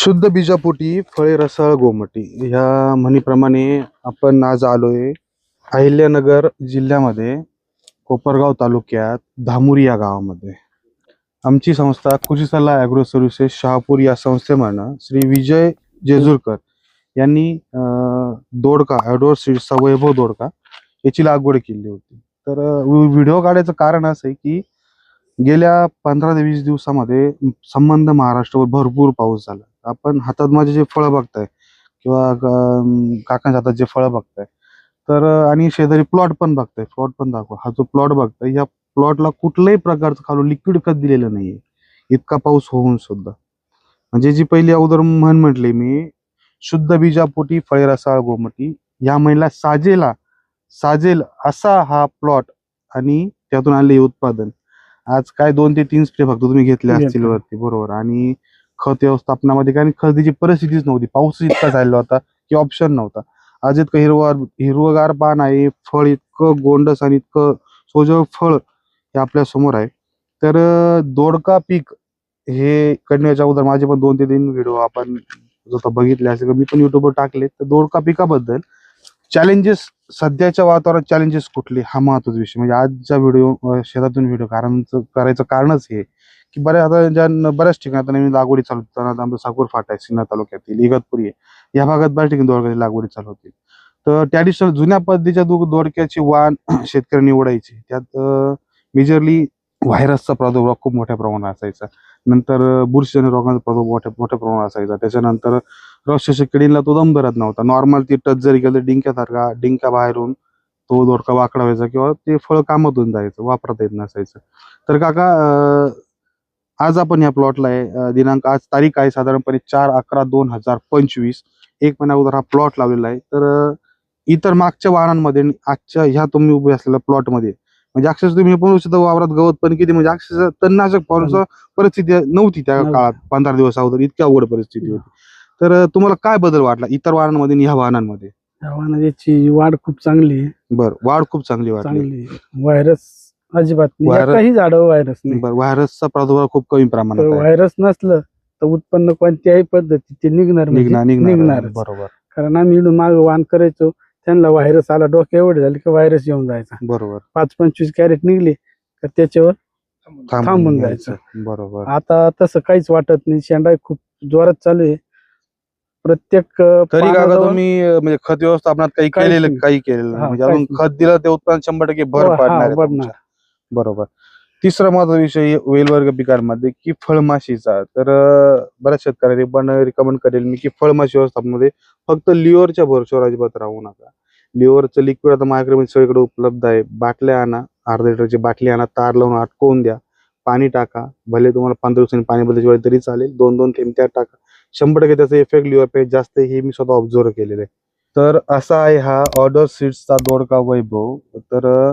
शुद्ध बीजापोटी फळे रसाळ गोमटी. ह्या म्हणीप्रमाणे आपण आज आलोय अहिल्यानगर जिल्ह्यामध्ये कोपरगाव तालुक्यात धामुरी या गावामध्ये. आमची संस्था कृषी ॲग्रो सर्व्हिसेस शहापूर या संस्थेमानं श्री विजय जेजुरकर यांनी दोडका ॲडोर सीड्सचा वैभव दोडका याची लागवड केली होती. तर व्हिडिओ काढायचं कारण असं आहे की गेल्या पंधरा ते वीस दिवसामध्ये संबंध महाराष्ट्रावर भरपूर पाऊस झाला. आपण हातात माझे जे फळं बघताय किंवा काकांच्या हातात जे फळं बघताय तर आणि शेजारी प्लॉट पण बघताय प्लॉट पण दाखवा. हा जो प्लॉट बघताय या प्लॉटला कुठल्याही प्रकारचं खालून लिक्विड खत दिलेलं नाहीये. इतका पाऊस होऊन सुद्धा. म्हणजे जी पहिली अगोदर म्हण म्हटली मी शुद्ध बीजापोटी फळे रसाळ गोमटी या महिला साजेला साजेल असा हा प्लॉट आणि त्यातून आलेले उत्पादन. आज काय दोन ते तीन स्प्रे फक्त तुम्ही घेतले असतील. वरती बरोबर. आणि खत व्यवस्थापनामध्ये कारण खरेदीची परिस्थितीच नव्हती. पाऊस इतका झालेला होता की ऑप्शन नव्हता. आज इतकं हिरवा हिरवगार पान आहे फळ इतकं गोंडस आणि इतकं सोजळ फळ हे आपल्यासमोर आहे. तर दोडका पीक हे करण्याच्या अगोदर माझे पण दोन ते तीन व्हिडिओ आपण जसं बघितले असेल मी पण युट्यूबवर टाकले. तर दोडका पिकाबद्दल चॅलेंजेस सध्याच्या वातावरणात चॅलेंजेस कुठले? हा महत्त्वाचा विषय. म्हणजे आजचा व्हिडिओ शेतातून व्हिडिओ कारण करायचं कारणच हे. की बऱ्याच आता ज्या बऱ्याच ठिकाणी आता नवीन लागवडी चालू होतात. आता आमचं साकूर फाटा आहे सिन्हा तालुक्यातील इगतपुरी आहे. या भागात बऱ्याच ठिकाणी दोडक्याची लागवडी चालू होती. तर ट्रॅडिशनल जुन्या पद्धतीच्या दो दोडक्याची वाण शेतकरी निवडायची. त्यात मेजरली व्हायरसचा प्रादुर्भाव खूप मोठ्या प्रमाणात असायचा. नंतर बुरशीजन्य रोगांचा प्रादुर्भाव मोठ्या मोठ्या प्रमाणात असायचा. त्याच्यानंतर रस किडीला तो दम धरत नव्हता. नॉर्मल ती टच जरी केलं तर डिंक्यासारखा डिंक्या बाहेरून तो दोडका वाकडा व्हायचा किंवा ते फळ कामातून जायचं वापरता येत नसायचं. तर काका आज आपण या प्लॉटला आहे दिनांक आज तारीख आहे साधारणपणे चार अकरा दोन हजार पंचवीस. एक महिन्या अगोदर हा प्लॉट लावलेला आहे. तर इतर मागच्या वाहनांमध्ये आजच्या ह्या तुम्ही उभे असलेल्या प्लॉटमध्ये म्हणजे अक्षरशः तुम्ही पण शकता वावरात गवत पण किती म्हणजे अक्षरशः तणनाशक फवारण्याची परिस्थिती नव्हती त्या. काळात पंधरा दिवस अगोदर. इतकी अवघड परिस्थिती होती. तर तुम्हाला काय बदल वाटला इतर वाहनांमध्ये आणि ह्या वाहनांमध्ये? हवाना याची वाढ खूप चांगली आहे. बर वाढ खूप चांगली वाटली. चांगली व्हायरस अजिबात नाही. व्हायरस- काही झाडावर व्हायरस नाही. बर व्हायरसचा प्रादुर्भाव खूप कमी तर प्रमाणात आहे. व्हायरस नसलं तर उत्पन्न कोणत्याही पद्धती ते निघणार म्हणजे निघणार निघणार निघणारच. बरोबर. कारण आम्ही माग वाण करायचो त्यांना व्हायरस आला डोक्या एवढे झाले की व्हायरस येऊन जायचा. बरोबर. पाच पंचवीस कॅरेट निघले तर त्याच्यावर थांबून घ्यायचं. बरोबर. आता तसं काहीच वाटत नाही. शेंडा खूप जोरात चालू आहे. प्रत्येक तरी काका पानाजवळ- तुम्ही अं, म्हणजे खत व्यवस्थापनात काही काहीच केलेलं नाही. काही केलेलं नाही. हा, म्हणजे अजून काहीच. खत दिलं ते उत्पन्न शंभर टक्के भर हो, पडणार आहे पडणार. तुमच्या. बरोबर तिसरा महत्त्वाचा विषय वेलवर्ग पिकांमध्ये की फळमाशीचा तर अं, बऱ्याच शेतकऱ्यांनी पण रिकमेंड करेल मी की फळमाशी व्यवस्थापनामध्ये फक्त लिओरच्या भरोश्यावर अजिबात राहू नका लिओरचं लिक्विड आता माझ्याकडे सगळीकडे उपलब्ध आहे बाटल्या आणा अर्धा लिटरची बाटली आणा तार लावून अटकवून द्या पाणी टाका. भले तुम्हाला पंधरा दिवसांनी पाणी बदलायची वेळ तरी चालेल. दोन दोन थेंब त्यात टाका. शंभर टक्के त्याचा इफेक्ट लिव्हर पेज जास्त हे मी स्वतः ऑब्झर्व केलेलं आहे. तर असा आहे हा ऑर्डर सीड्सचा दोडका वैभव. तर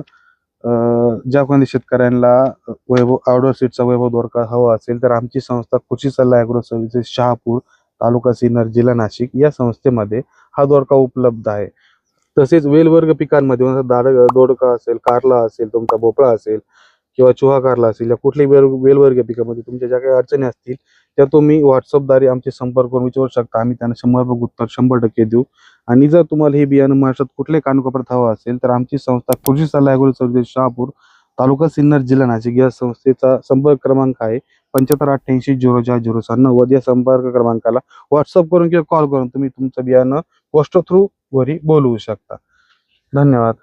ज्या कोणी शेतकऱ्यांना वैभव ऑर्डर सीटचा वैभव दोडका हवा असेल तर आमची संस्था कृषी सल्ला अॅग्रो सर्व्हिसेस शहापूर तालुका सिन्नर जिल्हा नाशिक या संस्थेमध्ये हा दोडका उपलब्ध आहे. तसेच वेलवर्ग पिकांमध्ये म्हणजे दाड दोडका असेल कारला असेल तुमचा भोपळा असेल किंवा चुहाकारला असेल या कुठल्याही वेल वेलवर्ग पिकामध्ये तुमच्या ज्या काही अडचणी असतील त्या तुम्ही व्हॉट्सअपद्वारे आमचे संपर्क करून विचारू शकता. आम्ही त्यांना शंभर उत्तर शंभर टक्के देऊ. आणि जर तुम्हाला हे बियाणं महाराष्ट्रात कुठल्याही कानकोपऱ्यात हवं असेल तर आमची संस्था कृषी सल्ला अॅग्रो शहापूर तालुका सिन्नर जिल्हा नाशिक या संस्थेचा संपर्क क्रमांक आहे. पंच्याहत्तर अठ्ठ्याऐंशी झिरो चार झिरो सहा नव्वद या संपर्क क्रमांकाला व्हॉट्सअप करून किंवा कॉल करून तुम्ही तुमचं बियाणं पोस्ट थ्रू वरी बोलवू शकता. धन्यवाद.